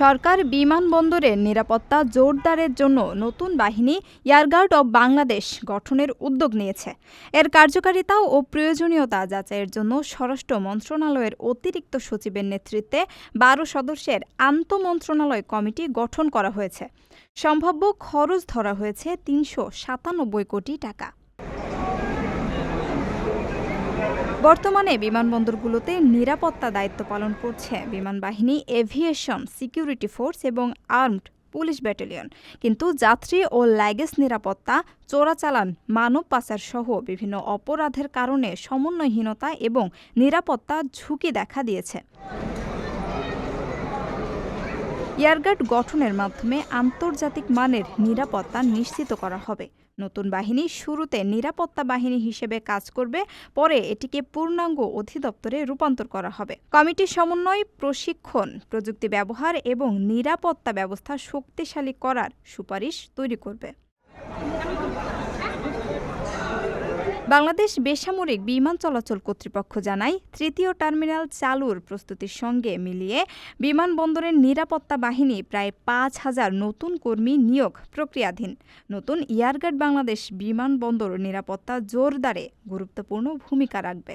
সরকার বিমানবন্দরের নিরাপত্তা জোরদারের জন্য নতুন বাহিনী এয়ারগার্ড অব বাংলাদেশ গঠনের উদ্যোগ নিয়েছে। এর কার্যকারিতা ও প্রয়োজনীয়তা যাচাইয়ের জন্য স্বরাষ্ট্র মন্ত্রণালয়ের অতিরিক্ত সচিবের নেতৃত্বে বারো সদস্যের আন্তমন্ত্রণালয় কমিটি গঠন করা হয়েছে। সম্ভাব্য খরচ ধরা হয়েছে তিনশো সাতানব্বই কোটি টাকা। বর্তমানে বিমানবন্দরগুলোতে নিরাপত্তা দায়িত্ব পালন করছে বিমান বাহিনী এভিয়েশন, সিকিউরিটি ফোর্স এবং আর্মড পুলিশ ব্যাটালিয়ন। কিন্তু যাত্রী ও লাগেজ নিরাপত্তা, চোরাচালান, মানব পাচার সহ বিভিন্ন অপরাধের কারণে সমন্বয়হীনতা এবং নিরাপত্তা ঝুঁকি দেখা দিয়েছে। এয়ারগার্ড গঠনের মাধ্যমে আন্তর্জাতিক মানের নিরাপত্তা নিশ্চিত করা হবে। নতুন বাহিনী শুরুতে নিরাপত্তা বাহিনী হিসেবে কাজ করবে, পরে এটিকে পূর্ণাঙ্গ অধিদপ্তরে রূপান্তর করা হবে। কমিটির সমন্বয়, প্রশিক্ষণ, প্রযুক্তি ব্যবহার এবং নিরাপত্তা ব্যবস্থা শক্তিশালী করার সুপারিশ তৈরি করবে। বাংলাদেশ বেসামরিক বিমান চলাচল কর্তৃপক্ষ জানায়, তৃতীয় টার্মিনাল চালুর প্রস্তুতির সঙ্গে মিলিয়ে বিমানবন্দরের নিরাপত্তা বাহিনী প্রায় পাঁচ হাজার নতুন কর্মী নিয়োগ প্রক্রিয়াধীন। নতুন এয়ারগার্ড বাংলাদেশ বিমানবন্দর নিরাপত্তা জোরদারে গুরুত্বপূর্ণ ভূমিকা রাখবে।